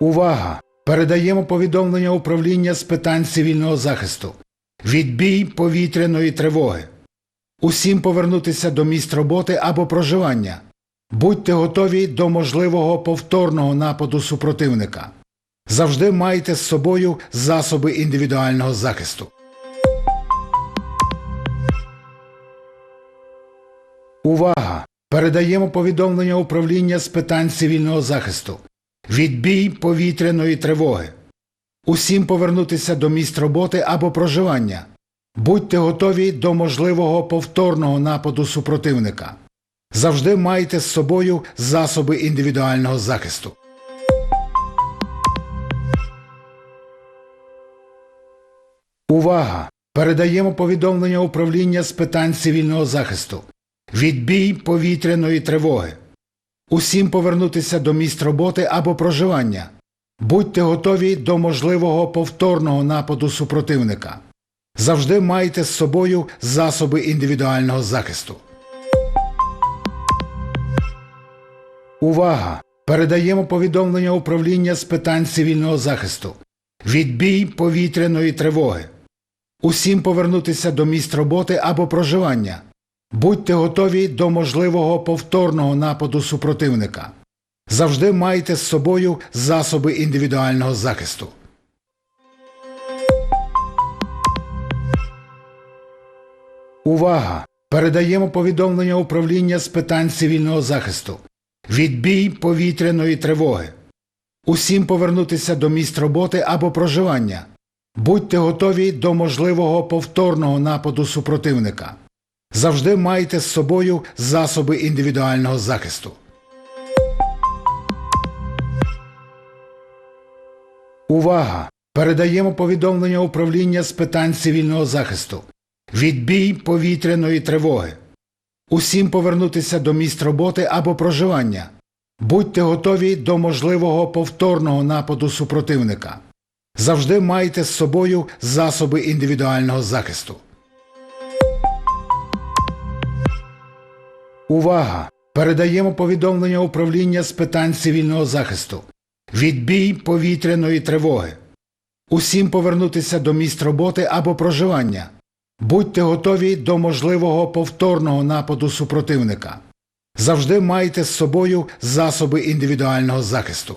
Увага! Передаємо повідомлення управління з питань цивільного захисту. Відбій повітряної тривоги. Усім повернутися до місць роботи або проживання. Будьте готові до можливого повторного нападу супротивника. Завжди майте з собою засоби індивідуального захисту. Увага! Передаємо повідомлення управління з питань цивільного захисту. Відбій повітряної тривоги. Усім повернутися до місць роботи або проживання. Будьте готові до можливого повторного нападу супротивника. Завжди майте з собою засоби індивідуального захисту. Увага! Передаємо повідомлення управління з питань цивільного захисту. Відбій повітряної тривоги. Усім повернутися до місць роботи або проживання. Будьте готові до можливого повторного нападу супротивника. Завжди майте з собою засоби індивідуального захисту. Увага! Передаємо повідомлення управління з питань цивільного захисту. Відбій повітряної тривоги. Усім повернутися до місць роботи або проживання. Будьте готові до можливого повторного нападу супротивника. Завжди майте з собою засоби індивідуального захисту. Увага! Передаємо повідомлення управління з питань цивільного захисту. Відбій повітряної тривоги. Усім повернутися до місць роботи або проживання. Будьте готові до можливого повторного нападу супротивника. Завжди майте з собою засоби індивідуального захисту. Увага! Передаємо повідомлення управління з питань цивільного захисту. Відбій повітряної тривоги. Усім повернутися до місць роботи або проживання. Будьте готові до можливого повторного нападу супротивника. Завжди майте з собою засоби індивідуального захисту. Увага! Передаємо повідомлення управління з питань цивільного захисту. Відбій повітряної тривоги. Усім повернутися до місць роботи або проживання. Будьте готові до можливого повторного нападу супротивника. Завжди майте з собою засоби індивідуального захисту.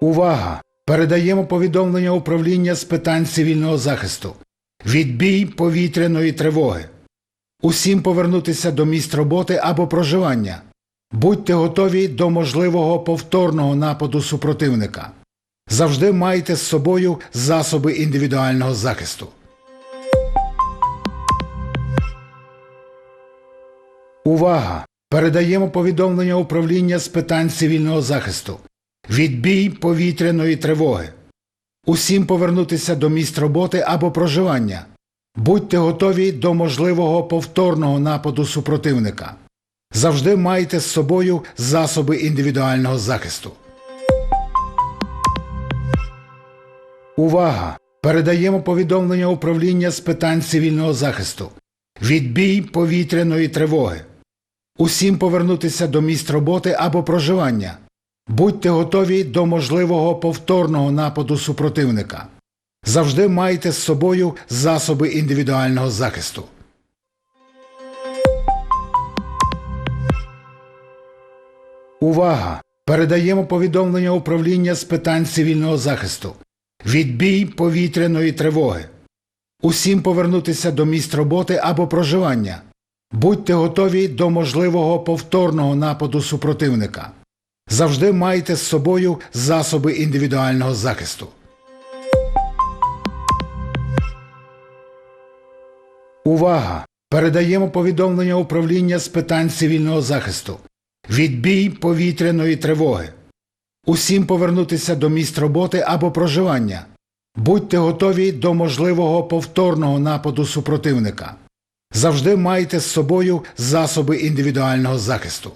Увага! Передаємо повідомлення управління з питань цивільного захисту. Відбій повітряної тривоги. Усім повернутися до місць роботи або проживання. Будьте готові до можливого повторного нападу супротивника. Завжди майте з собою засоби індивідуального захисту. Увага! Передаємо повідомлення управління з питань цивільного захисту. Відбій повітряної тривоги. Усім повернутися до місць роботи або проживання. Будьте готові до можливого повторного нападу супротивника. Завжди майте з собою засоби індивідуального захисту. Увага! Передаємо повідомлення управління з питань цивільного захисту. Відбій повітряної тривоги. Усім повернутися до місць роботи або проживання. Будьте готові до можливого повторного нападу супротивника. Завжди майте з собою засоби індивідуального захисту. Увага! Передаємо повідомлення управління з питань цивільного захисту. Відбій повітряної тривоги. Усім повернутися до місць роботи або проживання. Будьте готові до можливого повторного нападу супротивника. Завжди майте з собою засоби індивідуального захисту. Увага! Передаємо повідомлення управління з питань цивільного захисту. Відбій повітряної тривоги. Усім повернутися до місць роботи або проживання. Будьте готові до можливого повторного нападу супротивника. Завжди майте з собою засоби індивідуального захисту.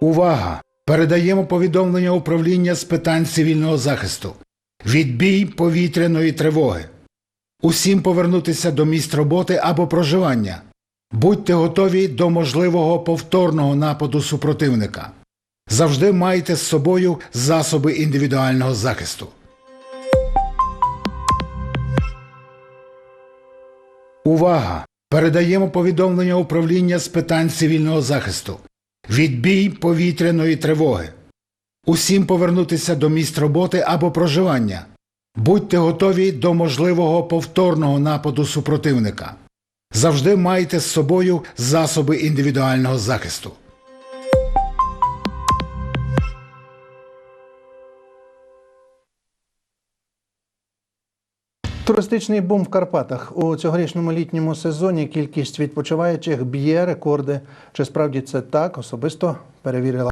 Увага! Передаємо повідомлення управління з питань цивільного захисту. Відбій повітряної тривоги. Усім повернутися до місць роботи або проживання. Будьте готові до можливого повторного нападу супротивника. Завжди майте з собою засоби індивідуального захисту. Увага! Передаємо повідомлення управління з питань цивільного захисту. Відбій повітряної тривоги. Усім повернутися до місць роботи або проживання. Будьте готові до можливого повторного нападу супротивника. Завжди майте з собою засоби індивідуального захисту. Туристичний бум в Карпатах у цьогорічному літньому сезоні кількість відпочиваючих б'є рекорди. Чи справді це так? Особисто перевірила